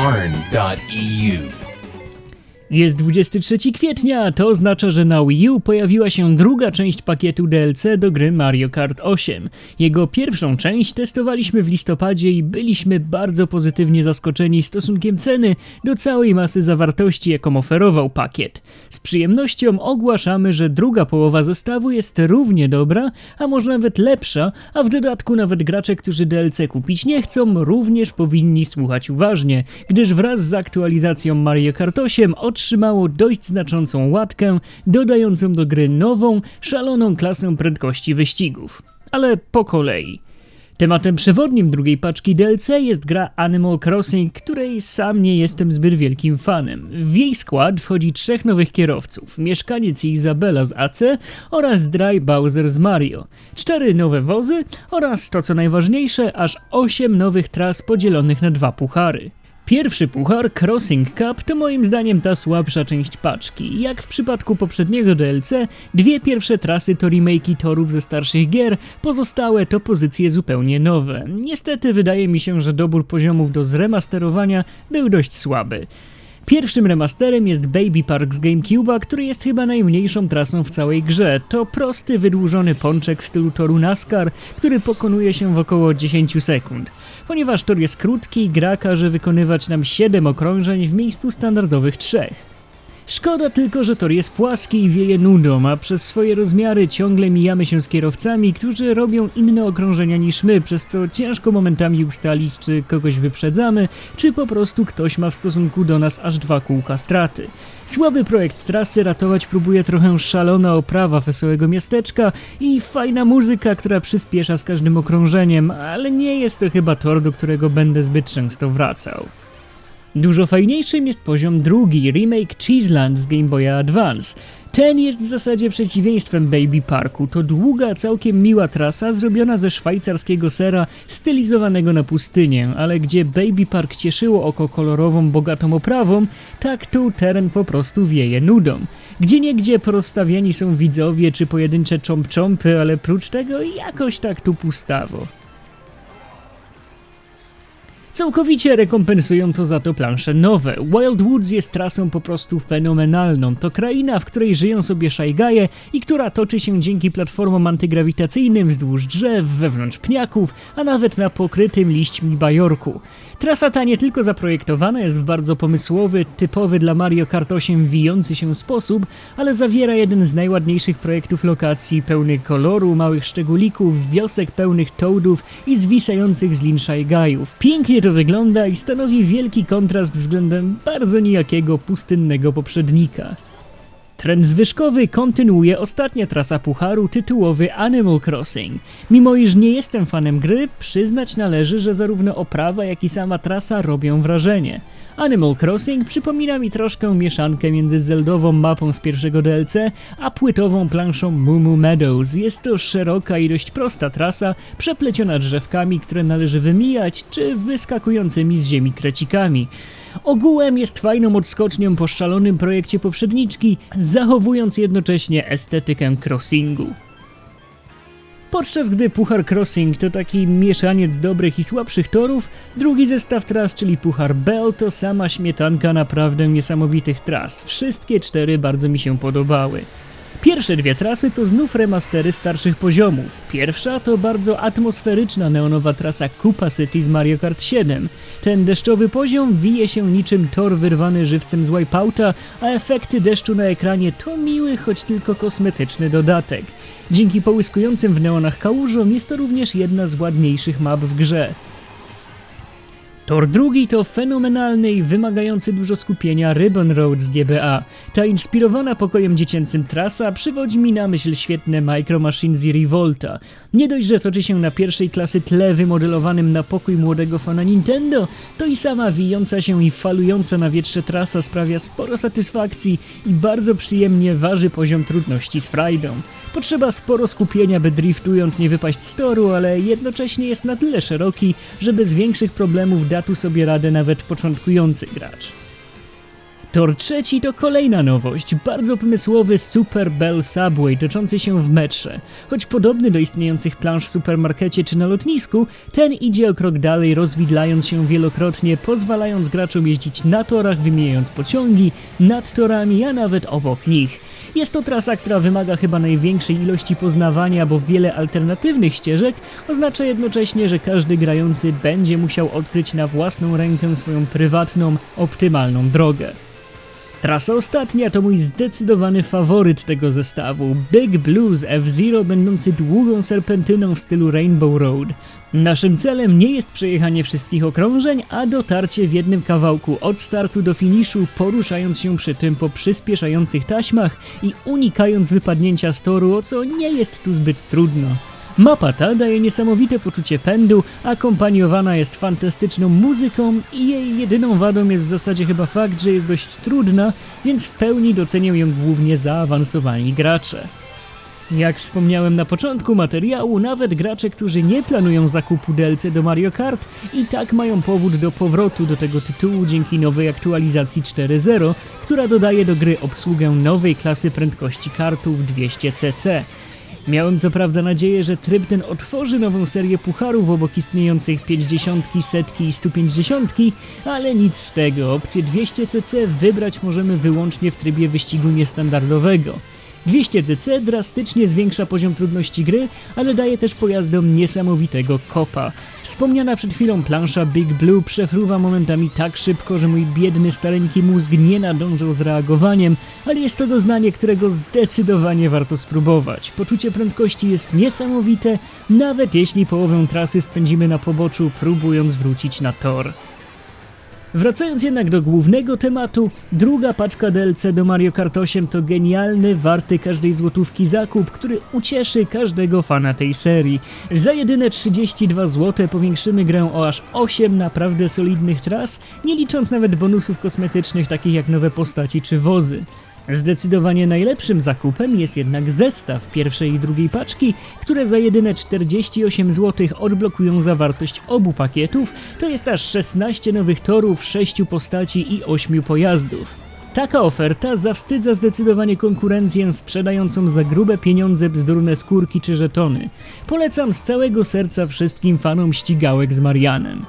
arn.eu. Jest 23 kwietnia, to oznacza, że na Wii U pojawiła się druga część pakietu DLC do gry Mario Kart 8. Jego pierwszą część testowaliśmy w listopadzie i byliśmy bardzo pozytywnie zaskoczeni stosunkiem ceny do całej masy zawartości, jaką oferował pakiet. Z przyjemnością ogłaszamy, że druga połowa zestawu jest równie dobra, a może nawet lepsza, a w dodatku nawet gracze, którzy DLC kupić nie chcą, również powinni słuchać uważnie, gdyż wraz z aktualizacją Mario Kart 8 otrzymało dość znaczącą łatkę, dodającą do gry nową, szaloną klasę prędkości wyścigów. Ale po kolei. Tematem przewodnim drugiej paczki DLC jest gra Animal Crossing, której sam nie jestem zbyt wielkim fanem. W jej skład wchodzi trzech nowych kierowców, mieszkaniec Izabela z AC oraz Dry Bowser z Mario, cztery nowe wozy oraz, to co najważniejsze, aż osiem nowych tras podzielonych na dwa puchary. Pierwszy puchar, Crossing Cup, to moim zdaniem ta słabsza część paczki. Jak w przypadku poprzedniego DLC, dwie pierwsze trasy to remake'i torów ze starszych gier, pozostałe to pozycje zupełnie nowe. Niestety wydaje mi się, że dobór poziomów do zremasterowania był dość słaby. Pierwszym remasterem jest Baby Park z GameCube'a, który jest chyba najmniejszą trasą w całej grze. To prosty, wydłużony pączek w stylu toru NASCAR, który pokonuje się w około 10 sekund. Ponieważ tor jest krótki, gra każe wykonywać nam 7 okrążeń w miejscu standardowych 3. Szkoda tylko, że tor jest płaski i wieje nudą, a przez swoje rozmiary ciągle mijamy się z kierowcami, którzy robią inne okrążenia niż my, przez to ciężko momentami ustalić, czy kogoś wyprzedzamy, czy po prostu ktoś ma w stosunku do nas aż dwa kółka straty. Słaby projekt trasy ratować próbuje trochę szalona oprawa wesołego miasteczka i fajna muzyka, która przyspiesza z każdym okrążeniem, ale nie jest to chyba tor, do którego będę zbyt często wracał. Dużo fajniejszym jest poziom drugi, remake Cheeseland z Game Boya Advance. Ten jest w zasadzie przeciwieństwem Baby Parku. To długa, całkiem miła trasa zrobiona ze szwajcarskiego sera stylizowanego na pustynię, ale gdzie Baby Park cieszyło oko kolorową, bogatą oprawą, tak tu teren po prostu wieje nudą. Gdzie niegdzie porozstawieni są widzowie czy pojedyncze cząp-cząpy, ale prócz tego jakoś tak tu pustawo. Całkowicie rekompensują to za to plansze nowe. Wild Woods jest trasą po prostu fenomenalną. To kraina, w której żyją sobie szajgaje i która toczy się dzięki platformom antygrawitacyjnym wzdłuż drzew, wewnątrz pniaków, a nawet na pokrytym liśćmi bajorku. Trasa ta nie tylko zaprojektowana jest w bardzo pomysłowy, typowy dla Mario Kart 8 wijący się sposób, ale zawiera jeden z najładniejszych projektów lokacji, pełny koloru, małych szczególików, wiosek pełnych toadów i zwisających z lin szajgajów. Pięknie to wygląda i stanowi wielki kontrast względem bardzo nijakiego pustynnego poprzednika. Trend zwyżkowy kontynuuje ostatnia trasa pucharu tytułowy Animal Crossing. Mimo iż nie jestem fanem gry, przyznać należy, że zarówno oprawa, jak i sama trasa robią wrażenie. Animal Crossing przypomina mi troszkę mieszankę między zeldową mapą z pierwszego DLC, a płytową planszą Mumu Meadows. Jest to szeroka i dość prosta trasa, przepleciona drzewkami, które należy wymijać, czy wyskakującymi z ziemi krecikami. Ogółem jest fajną odskocznią po szalonym projekcie poprzedniczki, zachowując jednocześnie estetykę crossingu. Podczas gdy Puchar Crossing to taki mieszaniec dobrych i słabszych torów, drugi zestaw tras, czyli Puchar Bell, to sama śmietanka naprawdę niesamowitych tras. Wszystkie cztery bardzo mi się podobały. Pierwsze dwie trasy to znów remastery starszych poziomów. Pierwsza to bardzo atmosferyczna neonowa trasa Koopa City z Mario Kart 7. Ten deszczowy poziom wije się niczym tor wyrwany żywcem z Wipeouta, a efekty deszczu na ekranie to miły, choć tylko kosmetyczny dodatek. Dzięki połyskującym w neonach kałużom jest to również jedna z ładniejszych map w grze. Tor drugi to fenomenalny i wymagający dużo skupienia Ribbon Road z GBA. Ta inspirowana pokojem dziecięcym trasa przywodzi mi na myśl świetne Micro Machines i Revolta. Nie dość, że toczy się na pierwszej klasy tle wymodelowanym na pokój młodego fana Nintendo, to i sama wijąca się i falująca na wietrze trasa sprawia sporo satysfakcji i bardzo przyjemnie waży poziom trudności z frajdą. Potrzeba sporo skupienia, by driftując nie wypaść z toru, ale jednocześnie jest na tyle szeroki, że bez większych problemów tu sobie radę nawet początkujący gracz. Tor trzeci to kolejna nowość, bardzo pomysłowy Super Bell Subway toczący się w metrze. Choć podobny do istniejących plansz w supermarkecie czy na lotnisku, ten idzie o krok dalej, rozwidlając się wielokrotnie, pozwalając graczom jeździć na torach, wymijając pociągi, nad torami, a nawet obok nich. Jest to trasa, która wymaga chyba największej ilości poznawania, bo wiele alternatywnych ścieżek oznacza jednocześnie, że każdy grający będzie musiał odkryć na własną rękę swoją prywatną, optymalną drogę. Trasa ostatnia to mój zdecydowany faworyt tego zestawu. Big Blues F-Zero będący długą serpentyną w stylu Rainbow Road. Naszym celem nie jest przejechanie wszystkich okrążeń, a dotarcie w jednym kawałku od startu do finiszu, poruszając się przy tym po przyspieszających taśmach i unikając wypadnięcia z toru, o co nie jest tu zbyt trudno. Mapa ta daje niesamowite poczucie pędu, akompaniowana jest fantastyczną muzyką i jej jedyną wadą jest w zasadzie chyba fakt, że jest dość trudna, więc w pełni docenią ją głównie zaawansowani gracze. Jak wspomniałem na początku materiału, nawet gracze, którzy nie planują zakupu DLC do Mario Kart i tak mają powód do powrotu do tego tytułu dzięki nowej aktualizacji 4.0, która dodaje do gry obsługę nowej klasy prędkości kartów 200cc. Miałem co prawda nadzieję, że tryb ten otworzy nową serię pucharów obok istniejących 50, setki i 150, ale nic z tego. Opcję 200cc wybrać możemy wyłącznie w trybie wyścigu niestandardowego. 200cc drastycznie zwiększa poziom trudności gry, ale daje też pojazdom niesamowitego kopa. Wspomniana przed chwilą plansza Big Blue przefruwa momentami tak szybko, że mój biedny stareńki mózg nie nadążał z reagowaniem, ale jest to doznanie, którego zdecydowanie warto spróbować. Poczucie prędkości jest niesamowite, nawet jeśli połowę trasy spędzimy na poboczu, próbując wrócić na tor. Wracając jednak do głównego tematu, druga paczka DLC do Mario Kart 8 to genialny, warty każdej złotówki zakup, który ucieszy każdego fana tej serii. Za jedyne 32 zł powiększymy grę o aż 8 naprawdę solidnych tras, nie licząc nawet bonusów kosmetycznych takich jak nowe postaci czy wozy. Zdecydowanie najlepszym zakupem jest jednak zestaw pierwszej i drugiej paczki, które za jedyne 48 zł odblokują zawartość obu pakietów, to jest aż 16 nowych torów, 6 postaci i 8 pojazdów. Taka oferta zawstydza zdecydowanie konkurencję sprzedającą za grube pieniądze bzdurne skórki czy żetony. Polecam z całego serca wszystkim fanom ścigałek z Marianem.